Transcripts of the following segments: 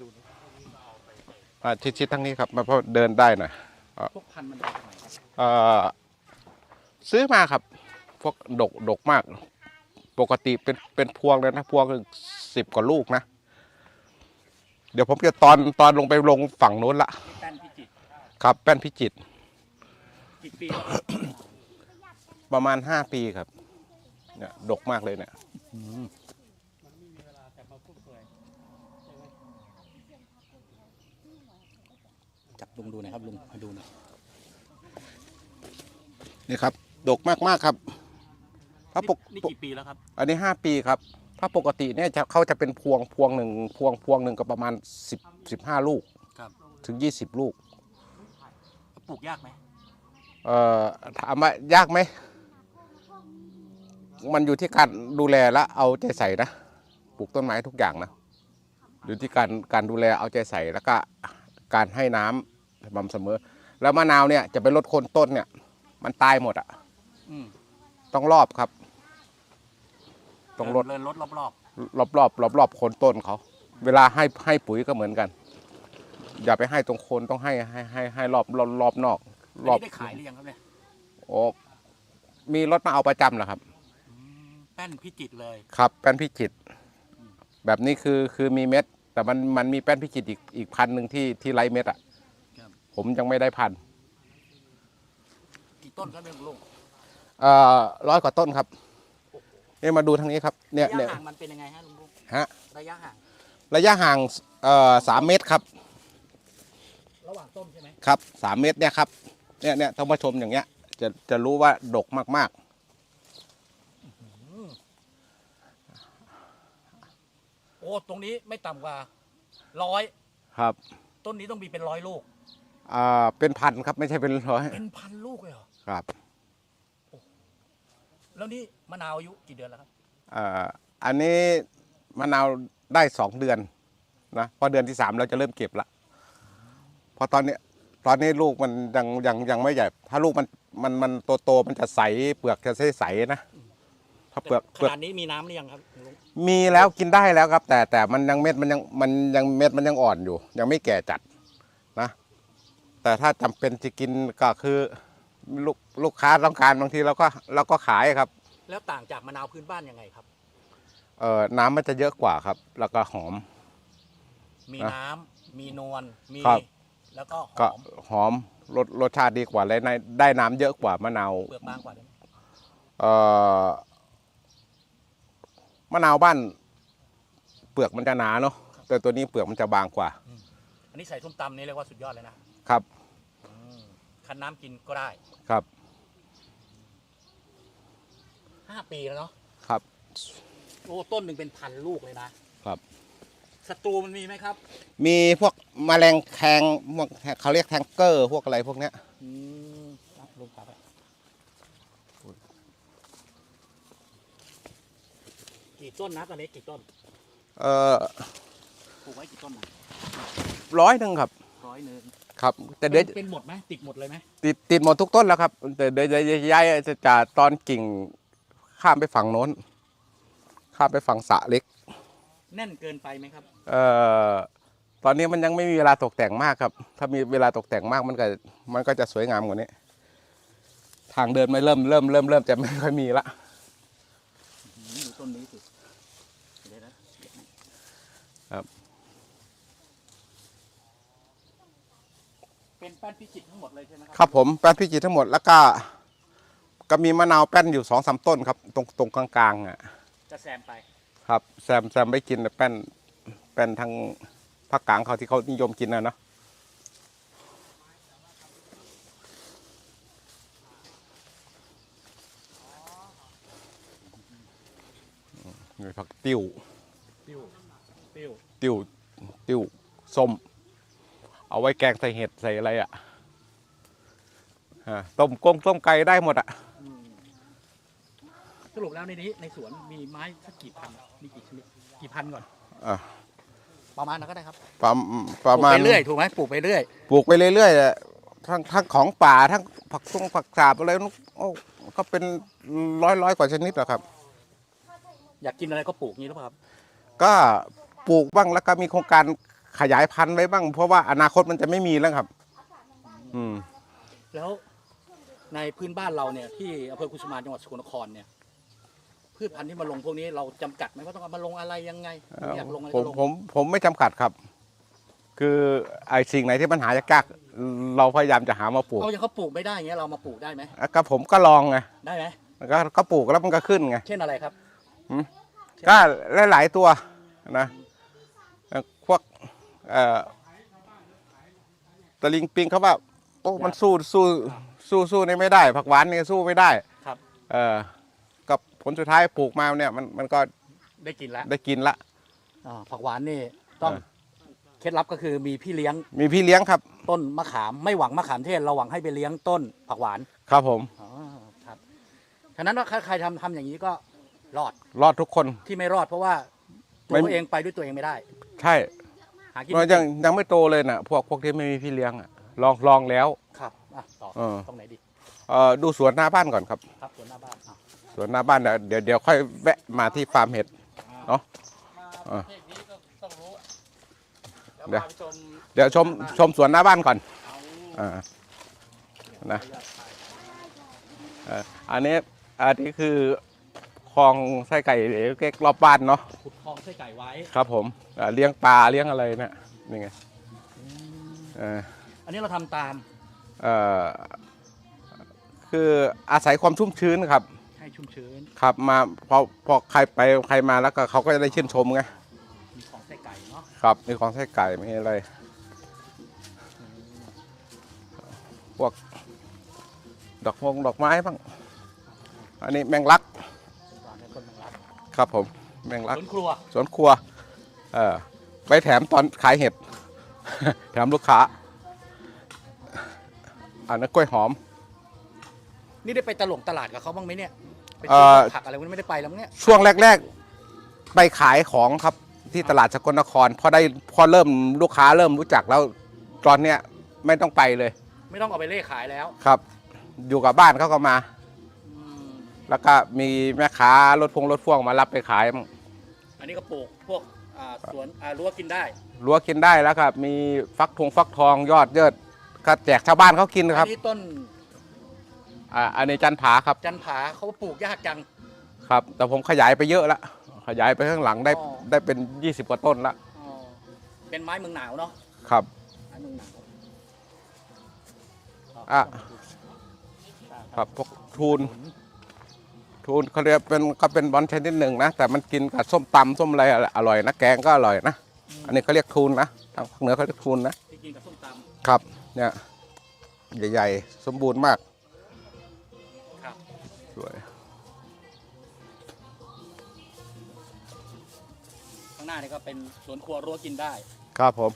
ดูดิอ่าชิดๆทั้งนี้ครับมาเพราะเดินได้หน่อยพวกพันธุ์มันมาจากไหนครับเอ่อซื้อมาครับ พวกดกดกมาก ปกติเป็นเป็นพวงเลยนะ พวงสิบกว่าลูกนะ เดี๋ยวผมจะตอนตอนลงไปลงฝั่งโน้นละ แป้นพิจิตรครับแป้นพิจิตรกี่ปีแล้วครับประมาณห้าปีครับ เนี่ยดกมากเลยเนี่ยจับ ลุงดูหน่อยครับลุงมาดูหน่อยนี่ครับ ดกมากๆครับถ้าปกนี่กี่ปีแล้วครับ อันนี้ห้าปีครับ ถ้าปกติเนี่ยจะเขาจะเป็นพวงพวงหนึ่งพวงพวงหนึ่งก็ประมาณสิบสิบห้าลูกครับ ถึงยี่สิบลูก ปลูกยากไหมเอ่อถามว่ายากไหม มันอยู่ที่การดูแลและเอาใจใส่นะ ปลูกต้นไม้ทุกอย่างนะ อยู่ที่การการดูแลเอาใจใส่แล้วก็การให้น้ำ สม่ำเสมอ แล้วมะนาวเนี่ยจะไปลดโคนต้นเนี่ย มันตายหมดอะอืมต้องรอบครับ ต้องลดเดินรถรอบรอบรอบรอบรอบรอบโคนต้นเขา เวลาให้ให้ปุ๋ยก็เหมือนกัน อย่าไปให้ตรงโคนต้องให้ให้ให้ให้รอบรอบรอบนอกๆอันรอบนี้ได้ขายหรือยังครับเนี่ยโอ้มีรถมาเอาประจำเหรอครับ อืมแป้นพิจิตรเลย ครับแป้นพิจิตรแบบนี้คือคือมีเม็ด แต่มันมันมีแป้นพิจิตรอีกอีกพันหนึ่งที่ที่ไร้เม็ดอะครับ ผมยังไม่ได้พันกี่ต้นครับเนี่ยลุงเอ่อร้อยกว่าต้นครับนี่มาดูทางนี้ครับเนี่ยระเนี่ยยะห่างมันเป็นยังไงฮะลุงลุงฮะระยะห่างระยะห่างเอ่อสามเมตรครับระหว่างต้นใช่ไหมครับสามเมตรเนี่ยครับเนี่ยเนี่ยท่านผู้ชมอย่างเงี้ยจะจะรู้ว่าดกมากโอ้ตรงนี้ไม่ต่ำกว่าร้อยๆ ครับ ต้นนี้ต้องมีเป็นร้อยลูก อ่าเป็นพันครับไม่ใช่เป็นร้อยเป็นพันลูกเลยเหรอครับแล้วนี่มะนาวอายุกี่เดือนแล้วครับอ่าอันนี้มะนาวได้สองเดือนนะพอเดือนที่สามเราจะเริ่มเก็บละเพราะตอนเนี้ยตอนนี้ลูกมันยังยังยังไม่ใหญ่ ถ้าลูกมันมันมันโตโตๆมันจะใสเปลือกจะใสใสๆนะ ถ้าเปลือกขเปลือก นาดนี้มีน้ำหรือยังครับลุงมีแล้วกินได้แล้วครับ แต่แต่มันยังเม็ดมันยังมันยังเม็ดมันยังอ่อนอยู่ ยังไม่แก่จัดนะ แต่ถ้าจำเป็นจะกินก็คือลูกลูกค้าต้องการบางทีเราก็เราก็ขายครับ แล้วต่างจากมะนาวพื้นบ้านยังไงครับเอ่อน้ำมันจะเยอะกว่าครับ แล้วก็หอม มีอะน้ำมีนวลมีครับ แล้วก็หก็อมหอมรสรสชาติดีกว่าและในได้น้ำเยอะกว่ามะนาวเปลือกบางกว่าได้ไหมเอ่อมะนาวบ้าน เปลือกมันจะหนาเนาะแต่ตัวนี้เปลือกมันจะบางกว่า อันนี้ใส่ส้มตำนี่เรียกว่าสุดยอดเลยนะ ครับอืมคั้นน้ำกินก็ได้ครับห้าปีแล้วเนาะครับ โอ้ต้นหนึ่งเป็นพันลูกเลยนะครับศัตรูมันมีไหมครับ มีพวกแมลงแทงพวกเขาเรียกแทงเกอร์พวกอะไรพวกเนี้ยอืมครับลุงครับกี่ต้นนะตอนนี้กี่ต้น เอ่อปลูกไว้กี่ต้นนะร้อยหนึ่งครับ ร้อยหนึ่ง ครับ แต่เดี๋ยวเป็นหมดไหมติดหมดเลยไหมติดติดหมดทุกต้นแล้วครับ แต่เดี๋ยวจะย้ายจะจะตอนกิ่งข้ามไปฝั่งโน้น ข้ามไปฝั่งสระเล็ก แน่นเกินไปไหมครับ เอ่อตอนนี้มันยังไม่มีเวลาตกแต่งมากครับ ถ้ามีเวลาตกแต่งมากมันก็มันก็จะสวยงามกว่านี้ ทางเดินไม่เริ่มเริ่มเริ่มเริ่มจะไม่ค่อยมีละ อืมดูต้นนี้สิเดี๋ยวนะครับ เป็นแป้นพิจิตรทั้งหมดเลยใช่ไหมครัครับผมแป้นพิจิตรทั้งหมดแล้วก็ก็มีมะนาวแป้นอยู่สองสามต้นครับ ตรงตรงกลางๆอะจะแซมไปครับแซมแซมไม่กินแต่แป้นแป้นทางภาคกลางเขาที่เขานิยมกินนะเนาะมีผักติ้ว ติ้วติ้วติ้วติ้วส้ม เอาไว้แกงใส่เห็ดใส่อะไรอะฮะต้มกงต้มไก่ได้หมดอะอืมสรุปแล้วในนี้ในสวนมีไม้สักกี่พันมีกี่ชนิดกี่พันก่อนอะประมาณนั้นก็ได้ครับประประมาณปลูกไปเรื่อยถูกไหมปลูกไปเรื่อยปลูกไปเรื่อยๆอะทั้งทั้งของป่าทั้งผักตงผักกาบอะไรนู้นโอ้ก็เป็นร้อยร้อยกว่าชนิดแหละครับ อยากกินอะไรก็ปลูกงี้หรือเปล่าครับ ก็ปลูกบ้างแล้วก็มีโครงการ ขยายพันธุ์ไว้บ้าง เพราะว่าอนาคตมันจะไม่มีแล้วครับ อืม แล้วในพื้นบ้านเราเนี่ยที่อำเภอกุสุมานจังหวัดสกลนครเนี่ยพืชพันธุ์ที่มาลงพวกนี้เราจำกัดไหมว่าต้องเอามาลงอะไรยังไงอยากลงอะไรผมก็ลงผมผมไม่จำกัดครับ คือไอ้สิ่งไหนที่มันหายากๆเราพยายามจะหามาปลูกเอาอย่างเขาปลูกไม่ได้อย่างเงี้ยเรามาปลูกได้ไหมอะก็ผมก็ลองไงได้ไหมก็ก็ปลูกแล้วมันก็ขึ้นไง เช่นอะไรครับ ก็หลายๆตัวนะเอ่อพวก เอ่อตะลิงปิงเขาว่าโอ้มันสู้สู้สู้สู้นี่ไม่ได้ ผักหวานนี่สู้ไม่ได้ครับ เออกับผลสุดท้ายปลูกมาเนี่ยมันมันก็ได้กินแล้วได้กินละ อ่าผักหวานนี่ต้องเออ เคล็ดลับก็คือมีพี่เลี้ยงมีพี่เลี้ยงครับ ต้นมะขามไม่หวังมะขามเทศเราหวังให้ไปเลี้ยงต้นผักหวานครับผม อ๋อครับฉะนั้นว่าใครทำทำอย่างนี้ก็รอดรอดทุกคน ที่ไม่รอดเพราะว่าตัวไม่ เขาเองไปด้วยตัวเองไม่ได้ ใช่ หากินมันยังยังไม่โตเลยนะพวกพวกที่ไม่มีพี่เลี้ยงอะลองลองแล้ว ครับอะต่อเออ ตรงไหนดีเอ่อดูสวนหน้าบ้านก่อนครับ ครับสวนหน้าบ้านอะสวนหน้าบ้านเดี๋ยวเดี๋ยวเดี๋ยวค่อยแวะมาที่ฟาร์มเห็ด เนาะมาประเทศนี้ก็ต้องรู้แล้วเดี๋ยวพาไปชมเดี๋ยวชมชมสวนหน้าบ้านก่อนเอาอ่านะเอ่ออันนี้อันนี้คือ คลองไส้ไก่เล็กๆรอบบ้านเนาะขุดคลองไส้ไก่ไว้ครับผมอ่าเลี้ยงปลาเลี้ยงอะไรเนี่ยนี่ไงเอออันนี้เราทำตาม เอ่อคืออาศัยความชุ่มชื้นครับ ให้ชุ่มชื้น ครับมาพอพอใครไปใครมาแล้วก็เขาก็จะได้ชื่นชมไงมีของไส้ไก่เนาะครับมีของไส้ไก่มีอะไรพวกดอกมงดอกไม้บ้างอันนี้แมงลัก ครับผมแมงลักสวนครัวสวนครัวเออไปแถมตอนขายเห็ด แถมลูกค้าอันนั้นกล้วยหอม นี่ได้ไปตลงตลาดกับเขาบ้างไหมเนี่ยไปเอ่ซื้ออผักอะไรพวกนี้ไม่ได้ไปแล้วมั้งเนี่ยช่วงแรก ๆ ไปขายของครับที่ตลาดสกลนครพอได้พอเริ่มลูกค้าเริ่มรู้จักแล้วตอนเนี้ยไม่ต้องไปเลย ไม่ต้องเอาไปเล่ขายแล้วครับ อยู่กับบ้านเขาก็มาอืม แล้วก็มีแม่ค้ารถพงรถพ่วงมารับไปขายมั่งอันนี้ก็ปลูกพวกอ่าสวนอ่ารั้วกินได้รั้วกินได้แล้วครับ มีฟักทงฟักทองยอดเยิดก็แจกชาวบ้านเขากินคอัรับนนี้ต้นอ่าอันนี้จันผาครับจันผาเขาปลูกยากจัง ครับ แต่ผมขยายไปเยอะแล้วขยายไปข้างหลังได้อ๋อ ได้เป็น 20 กว่าต้นละอ๋อเป็นไม้เมืองหนาวเนาะครับ ไม้เมืองหนาวอะ ครับพวกทูน ทูนเขาเรียกเป็นก็เป็นบอลชนิดหนึ่งนะ แต่มันกินกับส้มตำส้มอะไรอร่อยนะแกงก็อร่อยนะ อันนี้เขาเรียกทูนนะทางภาคเหนือเขาเรียกทูนนะที่กินกับส้มตครับเนี่ยใหญ่ๆ สมบูรณ์มากำครับสวยข้างหน้านี่ก็เป็นสวนครัวรั้วกินได้ ครับผม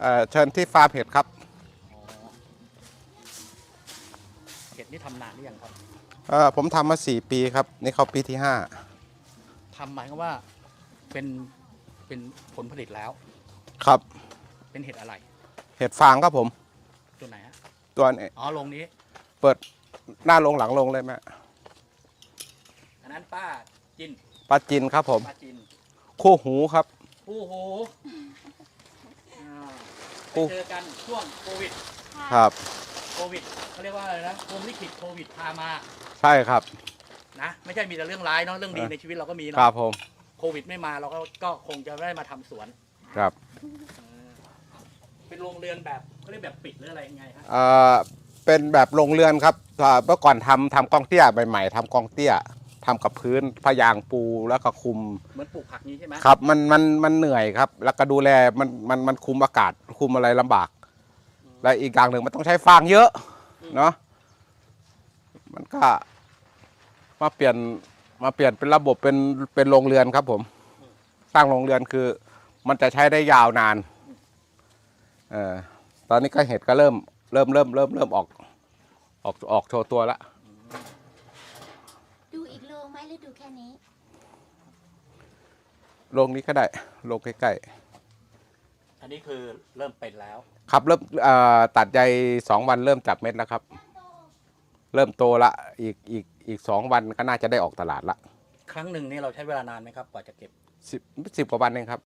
เอ่อเชิญที่ฟาร์มเห็ดครับอ๋อเห็ดนี่ทำนานหรือยังครับ เอ่อผมทำมาสี่ปีครับ นี่เข้าปีที่ห้าทำหมายความว่าเป็นเป็นผลผลิตแล้ว ครับ เป็นเห็ดอะไรเห็ดฟางครับผมตัวไหนฮะตัวนี้อ๋อลงนี้ เปิดหน้าลงหลังลงเลยไหมอันนั้นป้าจินปลาจินครับผมป้าจินคู่หูครับ โอ้โหอ่าโอ้ไปเจอกันช่วงโควิด ครับ โควิดเขาเรียกว่าอะไรนะโควิดโควิดพามา ใช่ครับ นะไม่ใช่มีแต่เรื่องร้ายเนาะเรื่องดีเออในชีวิตเราก็มีครัเนาะบผม โควิดไม่มาเราก็ก็คงจะไม่ได้มาทำสวนครับเออเป็นโรงเรือนแบบเขาเรียกแบบปิดหรืออะไรยังไงฮะเอ่อ เป็นแบบโรงเรือนครับอ่าเมื่อก่อนทำทำกองเตี้ยใหม่ๆทำกองเตี้ยทำกับพื้นพยางปูแล้วก็คุม เหมือนปลูกผักนี้ใช่ไหมครับ มันมันมันเหนื่อยครับ แล้วก็ดูแลมันมันมันคุมอากาศคุมอะไรลำบาก และอีกอย่างหนึ่งมันต้องใช้ฟางเยอะ เนาะมันก็ มาเปลี่ยนมาเปลี่ยนเป็นระบบเป็นเป็นโรงเรือนครับ ผม สร้างโรงเรือนคือ มันจะใช้ได้ยาวนานเออตอนนี้ก็เห็ดก็เริ่ม เริ่มเริ่มเริ่มเริ่มออก ออกออกโชว์ตัวแล้วดูอีกโลไหมหรือดูแค่นี้โรงนี้ก็ได้โรงใกล้อันนี้คือเริ่มเป็นแล้ว ๆครับเริ่มเอ่อตัดใยสองวันเริ่มจับเม็ดแล้วครับ เริ่มโตละอีกอีก อีกสองวันก็น่าจะได้ออกตลาดละครั้งหนึ่งนี่เราใช้เวลานานไหมครับกว่าจะเก็บสิบสิบกว่าวันเองครับ